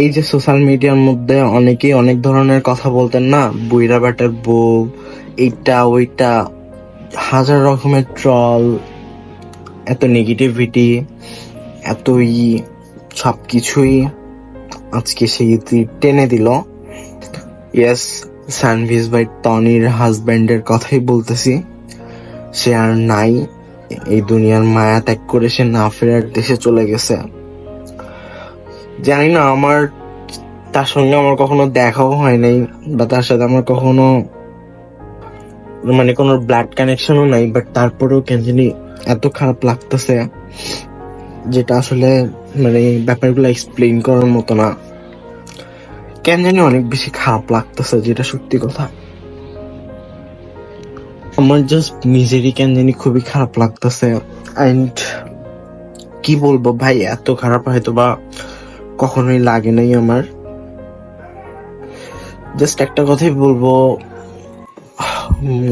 এই যে সোশ্যাল মিডিয়ার মধ্যে অনেকেই অনেক ধরনের কথা বলতেন না? বুইরা ব্যাটার বউ, এইটা, ওইটা, হাজার রকমের ট্রল এত নেগেটিভিটি এত ই সব কিছুই আজকে সেই টেনে দিল। ইয়েস স্যানভিস বাই টনির হাজব্যান্ডের কথাই বলতেছি। সে আর নাই, এই দুনিয়ার মায়া ত্যাগ করে সে না ফেরার দেশে চলে গেছে। জানি না, আমার তার সঙ্গে আমার কখনো দেখাও হয় নাই বা তার সাথে আমার কখনো মানে কোনো ব্লাড কানেকশনও নাই বাট তারপরেও কেন জানি এত খারাপ লাগতেছে যেটা আসলে মানে ব্যাপারগুলো এক্সপ্লেইন করার মতো না। কেন জানি অনেক বেশি খারাপ লাগতেছে যেটা সত্যি কথা। আমার জাস্ট নিজেরই কেন জানি খুবই খারাপ লাগতেছে। অ্যান্ড কি বলব ভাই, এত খারাপ হয়তো বা কখনোই লাগে নাই আমার। জাস্ট একটা কথাই বলব,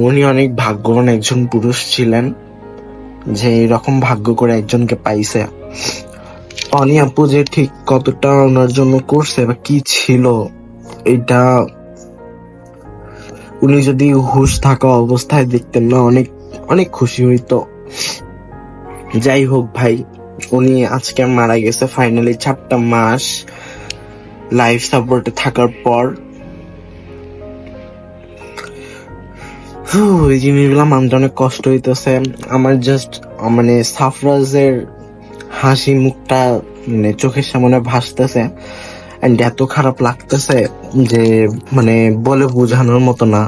উনি অনেক ভাগ্যবান একজন পুরুষ ছিলেন, যে এরকম ভাগ্য করে একজনকে পাইছে। অনি আপু যে ঠিক কতটা ওনার জন্য করছে বা কি ছিল, এটা উনি যদি হুশ থাকা অবস্থায় দেখতেন না, অনেক অনেক খুশি হইতো। যাই হোক ভাই উনি আজকে মারা গেছে ফাইনালি চারটা মাস লাইফ সাপোর্টে থাকার পর। এই জিনিসগুলো মানতে অনেক কষ্ট হইতেছে। আমার জাস্ট মানে সাফরাজের হাসি মুখটা মানে চোখের সামনে ভাসতেছে। এন্ড এত খারাপ লাগতেছে যে মানে বলে বোঝানোর মতো না।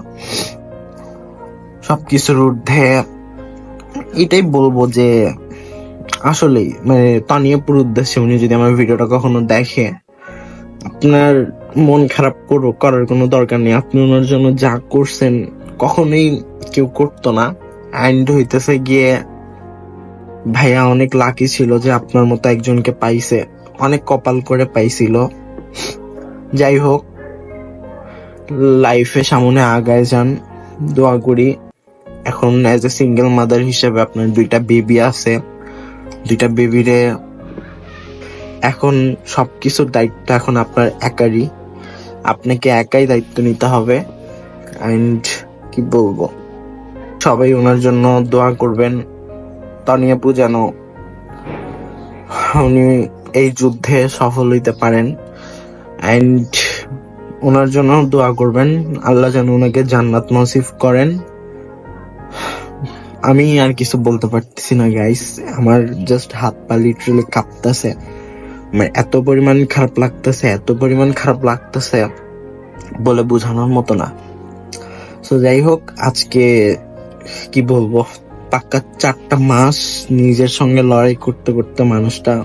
সবকিছুর ঊর্ধ্বে এটাই বলব যে আসলেই মানে তানিয়াপুর উদ্দেশ্যে উনি যদি আমার ভিডিওটা কখনো দেখে, আপনার মন খারাপ করো, করার কোনো দরকার নেই। আপনি ওনার জন্য যা করছেন, কখনোই কেউ করতো না। অ্যান্ড হইতেছে গিয়ে, ভাইয়া অনেক লাকি ছিল যে আপনার মতো একজনকে পাইছে, অনেক কপাল করে পাইছিল। যাই হোক লাইফে সামনে আগায় যান, দোয়া করি। এখন অ্যাজ এ সিঙ্গেল মাদার হিসেবে আপনার দুইটা বেবি আছে। দুইটা বেবিরে। এখন সব কিছুর দায়িত্ব এখন আপনার একারই। আপনাকে একাই দায়িত্ব নিতে হবে। অ্যান্ড কি বলব? সবাই ওনার জন্য দোয়া করবেন। তানিয়াপু যেন উনি এই যুদ্ধে সফল হইতে পারেন। অ্যান্ড ওনার জন্য দোয়া করবেন। আল্লাহ যেন ওনাকে জান্নাত নসিব করেন। আমি আর কিছু বলতে পারতেছি না গাইস আমার জাস্ট হাত পা লিটারালি কাঁপতেছে। মানে এত পরিমাণ খারাপ লাগতেছে, এত পরিমাণ খারাপ লাগতেছে বলে বোঝানোর মতো না। তো যাই হোক, আজকে কি বলব? পাক্কা চারটা মাস নিজের সঙ্গে লড়াই করতে করতে মানুষটা